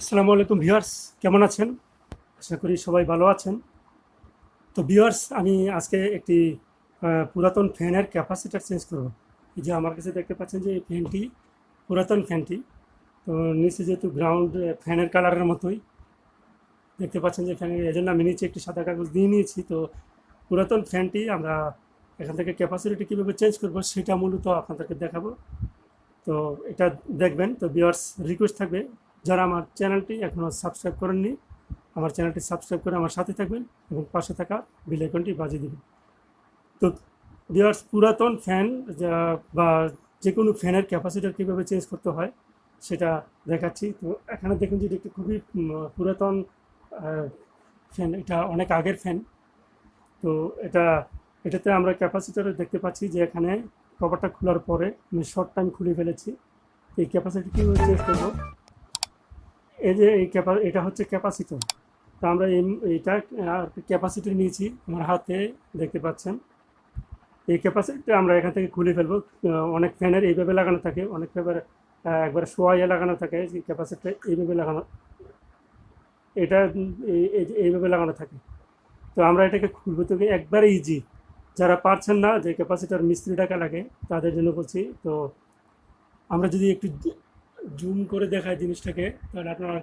আসসালামু আলাইকুম ভিউয়ার্স, কেমন আছেন? আশা করি সবাই ভালো আছেন। তো ভিউয়ার্স, আমি আজকে একটি পুরাতন ফ্যানের ক্যাপাসিটার চেঞ্জ করব। এই যে আমার কাছে দেখতে পাচ্ছেন যে এই ফ্যানটি পুরাতন ফ্যানটি। তো নিচে যেহেতু গ্রাউন্ড ফ্যানের কালারের মতোই। দেখতে পাচ্ছেন যে ফ্যানের, এই জন্য আমি নিচে একটি সাদা কাগজ দিয়ে নিয়েছি। তো পুরাতন ফ্যানটি আমরা এখান থেকে ক্যাপাসিটি কীভাবে চেঞ্জ করব সেটা মূলত আপনাদেরকে দেখাবো। তো এটা দেখবেন। তো ভিউয়ার্স রিকোয়েস্ট থাকবে যারা আমার চ্যানেলটি এখনও সাবস্ক্রাইব করেননি, আমার চ্যানেলটি সাবস্ক্রাইব করে আমার সাথে থাকবেন এবং পাশে থাকা বেল আইকনটি বাজিয়ে দেবেন। তো ভিউয়ার্স পুরাতন ফ্যান যা- বা যে কোনো ফ্যানের ক্যাপাসিটার কীভাবে চেঞ্জ করতে হয়, সেটা দেখাচ্ছি। তো এখানে দেখুন যে একটি খুবই পুরাতন ফ্যান এটা অনেক আগের ফ্যান তো এটা, এটাতে আমরা ক্যাপাসিটারে দেখতে পাচ্ছি যে এখানে কভারটা খোলার পরে আমি শর্ট টাইম খুলে ফেলেছি। এই ক্যাপাসিটি কীভাবে চেঞ্জ করব? এই যে এই ক্যাপা এটা হচ্ছে ক্যাপাসিটর তো আমরা এই- এইটা ক্যাপাসিটি নিয়েছি আমার হাতে, দেখতে পাচ্ছেন। এই ক্যাপাসিটি আমরা এখান থেকে খুলে ফেলব। অনেক ফ্যানের এইভাবে লাগানো থাকে, অনেক ফ্যানের একবার শোয়াইয়ে লাগানো থাকে যে ক্যাপাসিটি এইভাবে লাগানো। এটা এইভাবে লাগানো থাকে। তো আমরা এটাকে খুলবো তো একবারে ইজি যারা পারছেন না যে ক্যাপাসিটার মিস্ত্রি টাকা লাগে, তাদের জন্য বলছি, তো আমরা যদি একটু জুম করে দেখাই জিনিসটাকে, তাহলে আপনারা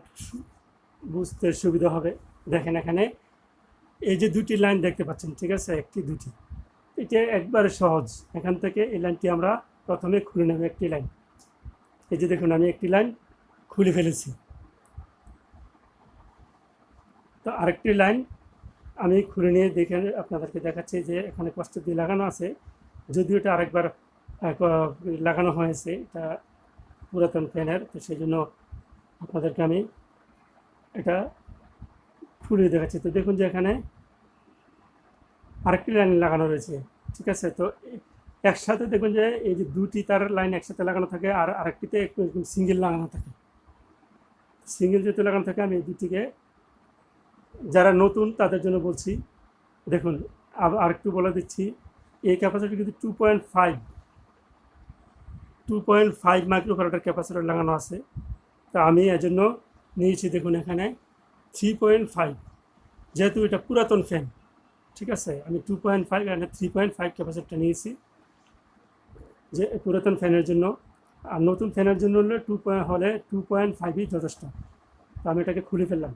বুঝতে সুবিধা হবে। দেখেন এখানে, এই যে দুটি লাইন দেখতে পাচ্ছেন, ঠিক আছে? একটি, দুটি। এটা একবারে সহজ। এখান থেকে এই লাইনটি আমরা প্রথমে খুলে নেব একটি লাইন। এই যে দেখুন, আমি একটি লাইন খুলে ফেলেছি। তো আরেকটি লাইন আমি খুলে নিয়ে দেখে আপনাদেরকে দেখাচ্ছি যে এখানে কষ্ট দিয়ে লাগানো আছে। যদিও এটা আরেকবার লাগানো হয়েছে, এটা পুরাতন ফ্যানের, তো সেই জন্য আপনাদেরকে আমি এটা খুলে দেখাচ্ছি। তো দেখুন যে এখানে আরেকটি লাইন লাগানো রয়েছে, ঠিক আছে? তো একসাথে দেখুন যে এই যে দুটি তার লাইন একসাথে লাগানো থাকে আর আরেকটিতে একটু সিঙ্গেল লাগানো থাকে। সিঙ্গেল যেহেতু লাগানো থাকে, আমি এই দুটিকে যারা নতুন তাদের জন্য বলছি, দেখুন আব- আরেকটু বলে দিচ্ছি, এই ক্যাপাসিটি কিন্তু two point five two point five মাইক্রোফারেটার capacitor লাগানো আছে। তা আমি এর জন্য নিয়েছি দেখুন এখানে থ্রি পয়েন্ট ফাইভ যেহেতু এটা পুরাতন ফ্যান ঠিক আছে? আমি টু পয়েন্ট ফাইভ এখানে থ্রি পয়েন্ট ফাইভ ক্যাপাসিটার নিয়েছি। যে পুরাতন ফ্যানের জন্য। আর নতুন ফ্যানের জন্য হলে টু পয়েন্ট হলে টু পয়েন্ট ফাইভই যথেষ্ট। তো আমি এটাকে খুলে ফেললাম।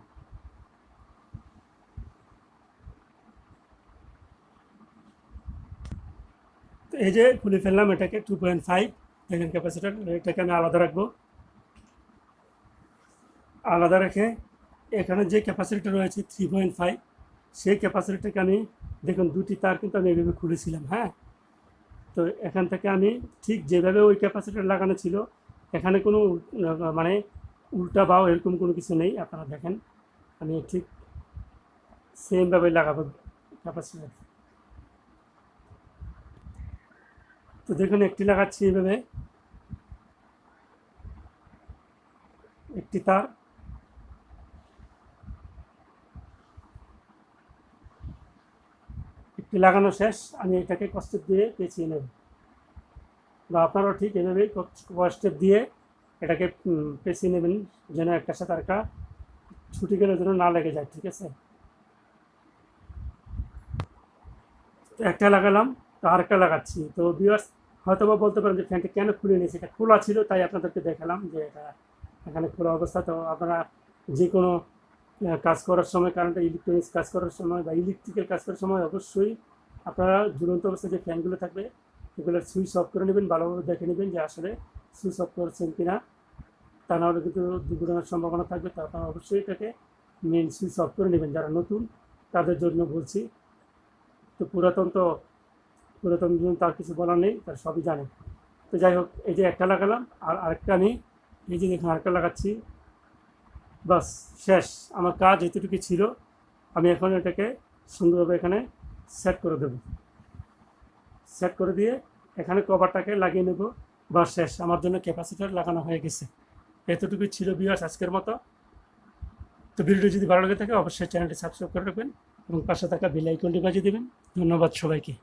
তো এই যে খুলে ফেললাম এটাকে টু পয়েন্ট ফাইভ দেখেন ক্যাপাসিটার এটাকে আমি আলাদা রাখব। আলাদা রেখে এখানে যে ক্যাপাসিটিটা রয়েছে থ্রি পয়েন্ট ফাইভ সেই ক্যাপাসিটিটাকে আমি, দেখুন, দুটি তার কিন্তু আমি এভাবে খুলেছিলাম হ্যাঁ? তো এখান থেকে আমি ঠিক যেভাবে ওই ক্যাপাসিটার লাগানো ছিল, এখানে কোনো মানে উল্টা বাও এরকম কোনো কিছু নেই, আপনারা দেখেন, আমি ঠিক সেমভাবে লাগাবো ক্যাপাসিটার তো দেখুন, একটি লাগাচ্ছি এইভাবে। একটি তার। একটি লাগানো শেষ। আমি এটাকে কষ্টেপ দিয়ে পেঁচিয়ে নেব। বা আপনারাও ঠিক এভাবে কষ্টেপ দিয়ে এটাকে পেঁচিয়ে নেবেন যেন একটা সাথে আরেকটা ছুটি গেলে যেন না লেগে যায়, ঠিক আছে? একটা লাগালাম। তো আরেকটা লাগাচ্ছি। তো ভিউয়ার্স হয়তো বা বলতে পারেন যে ফ্যানটা কেন খুলে নিয়েছি এটা খোলা ছিল, তাই আপনাদেরকে দেখালাম যে এটা এখানে খোলা অবস্থা। তো আপনারা যে কোনো কাজ করার সময় কারেন্টে ইলেকট্রনিক্স কাজ করার সময় বা ইলেকট্রিক্যাল কাজ করার সময় অবশ্যই আপনারা ঝুলন্ত অবস্থায় যে ফ্যানগুলো থাকবে, এগুলোর সুইচ অফ করে নেবেন, ভালোভাবে দেখে নেবেন যে আসলে সুইচ অফ করছেন কি না তা নাহলে কিন্তু দুর্ঘটনার সম্ভাবনা থাকবে, তো আপনারা অবশ্যই এটাকে মেন সুইচ অফ করে নেবেন। যারা নতুন, তাদের জন্য বলছি, তো পুরাতন তো পুরাতন তার কিছু বলার নেই, তার সবই জানে। তো যাই হোক, এই যে একটা লাগালাম, আর আরেকটা আমি এই যে দেখুন, আরেকটা লাগাচ্ছি। বাস, শেষ। আমার কাজ এতটুকু ছিল। আমি এখন এটাকে সুন্দরভাবে এখানে সেট করে দেব। সেট করে দিয়ে এখানে কভারটাকে লাগিয়ে নেব। বা শেষ। আমার জন্য ক্যাপাসিটার লাগানো হয়ে গেছে। এতটুকু ছিল বিয়ার্স আজকের মতো। তো ভিডিওটি যদি ভালো লাগে থাকে, অবশ্যই চ্যানেলটি সাবস্ক্রাইব করে রাখবেন এবং পাশে থাকা বেল আইকনটি বাজিয়ে দেবেন। ধন্যবাদ সবাইকে।